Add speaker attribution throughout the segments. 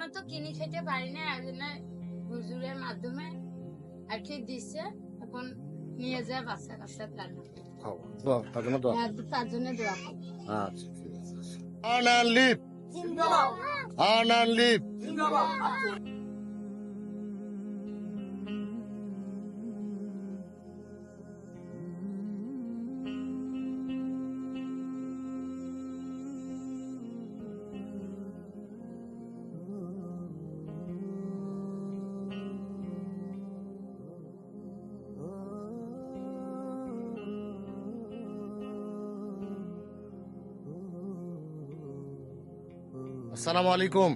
Speaker 1: আমরা তো কিনে খেতে পারি না একজনে হুজুরের মাধ্যমে আর কি দিচ্ছে এখন নিয়ে যায় বাচ্চা কাচ্চা রান্না
Speaker 2: তার জন্য দোয়া।
Speaker 1: হ্যাঁ,
Speaker 2: আচ্ছা ঠিক আছে। আসসালামু আলাইকুম।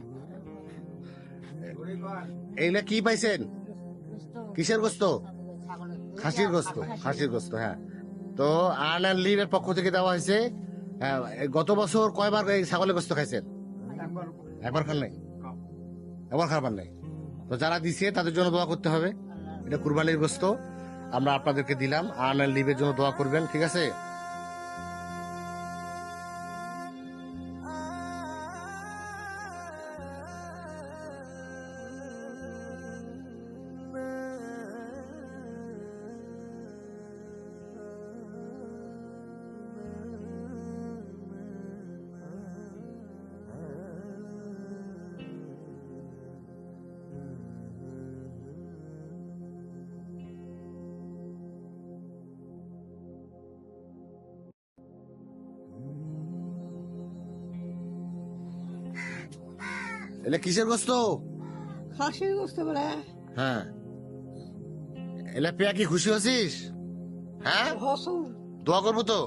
Speaker 2: এইটা কি পাইছেন? কিসের গোস্ত? খাসির গোস্ত খাসির গোস্ত হ্যাঁ। তো আর্ন অ্যান্ড লিভের পক্ষ থেকে দেওয়া হয়েছে হ্যাঁ, গত বছর কয়বার এই ছাগলের গোস্ত খাইছেন? একবার খান নাই? একবার খাবার নাই? তো যারা দিছে তাদের জন্য দোয়া করতে হবে। এটা কুরবানির গোস্ত। আমরা আপনাদেরকে দিলাম। আর্ন অ্যান্ড লিভের জন্য দোয়া করবেন ঠিক আছে? এটা কিসের গোস্ত?
Speaker 3: খাসির গোস্ত বলে।
Speaker 2: হ্যাঁ। এলা পেয়া কি খুশি হচ্ছিস হ্যাঁ? দোয়া করব তো?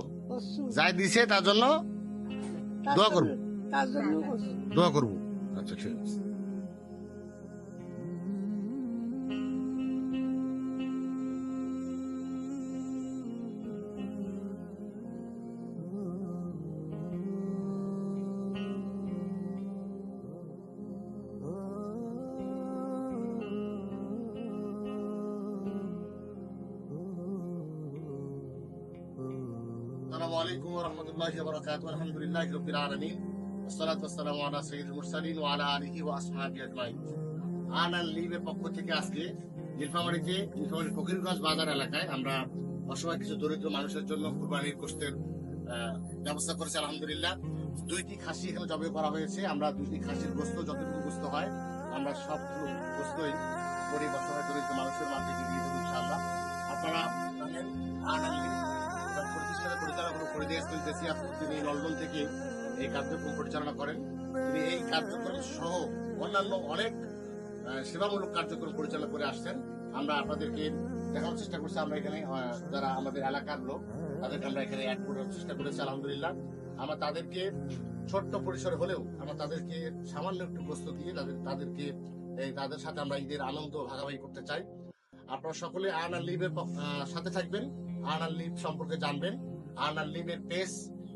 Speaker 2: যাই দিছে তার জন্য? দোয়া করব?
Speaker 3: তার জন্য
Speaker 2: দোয়া করব। আচ্ছা ঠিক আছে। السلام عليكم ورحمة الله وبركاته الحمد لله رب العالمين والصلاة والسلام على سيد المرسلين وعلى آله وأصحابه أجمعين আনান লিভের পক্ষ থেকে আজকে নীলফামারীতে নীলফামারী ফকিরগঞ্জ বাজার এলাকায় আমরা অসহায় কিছু দরিদ্র মানুষের জন্য কুরবানির গোষ্ঠের আহ, ব্যবস্থা করেছি আলহামদুলিল্লাহ দুইটি খাসি এখানে জবে করা হয়েছে আমরা দুইটি খাসির গোস্ত যতটুকু গোস্ত হয় আমরা সব গোস্তই গরিব অসহায় দরিদ্র মানুষের মাঝে দিয়ে দেবো ইনশাআল্লাহ আপনারা জানেন আনান লিভ তার প্রতিষ্ঠানে তিনি লন্ডন থেকে এই কার্যক্রম পরিচালনা করেন তিনি এই কার্যক্রম সহ অন্যান্য অনেক সেবামূলক কার্যক্রম পরিচালনা করে আসছেন, আমরা আপনাদেরকে চেষ্টা করছি। আমরা এখানে যারা আমাদের এলাকার লোক, তাদেরকে আমরা এখানে অ্যাড করার চেষ্টা করেছি, আলহামদুলিল্লাহ। আমরা তাদেরকে ছোট্ট পরিসরে হলেও, আমরা তাদেরকে সামান্য একটু বস্তু দিয়ে তাদের, তাদেরকে তাদের সাথে আমরা ঈদের আনন্দ ভাগাভাগি করতে চাই। আপনারা সকলে আর্নার লিভের সাথে থাকবেন, আর্নার লিভ সম্পর্কে জানবেন। আর্নার লিভের পেজ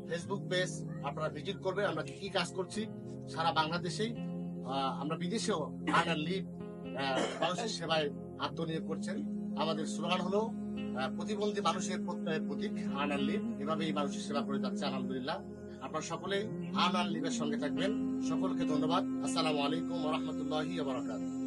Speaker 2: ফেসবুক পেজ, আপনারা ভিজিট করবেন, আমরা কি কি কাজ করছি সারা বাংলাদেশেই। আমরা বিদেশেও আর্নার লিভ মানুষের সেবায় আত্মনিয়োগ করছেন। আমাদের স্লোগান হলো প্রতিবন্ধী মানুষের প্রতীক আর্নার লিভ এভাবেই মানুষের সেবা করে যাচ্ছে, আলহামদুলিল্লাহ। আপনারা সকলেই আর্নার লিভের সঙ্গে থাকবেন। সকলকে ধন্যবাদ। আসসালামু আলাইকুম রহমতুল্লাহি বারাকাতুহু।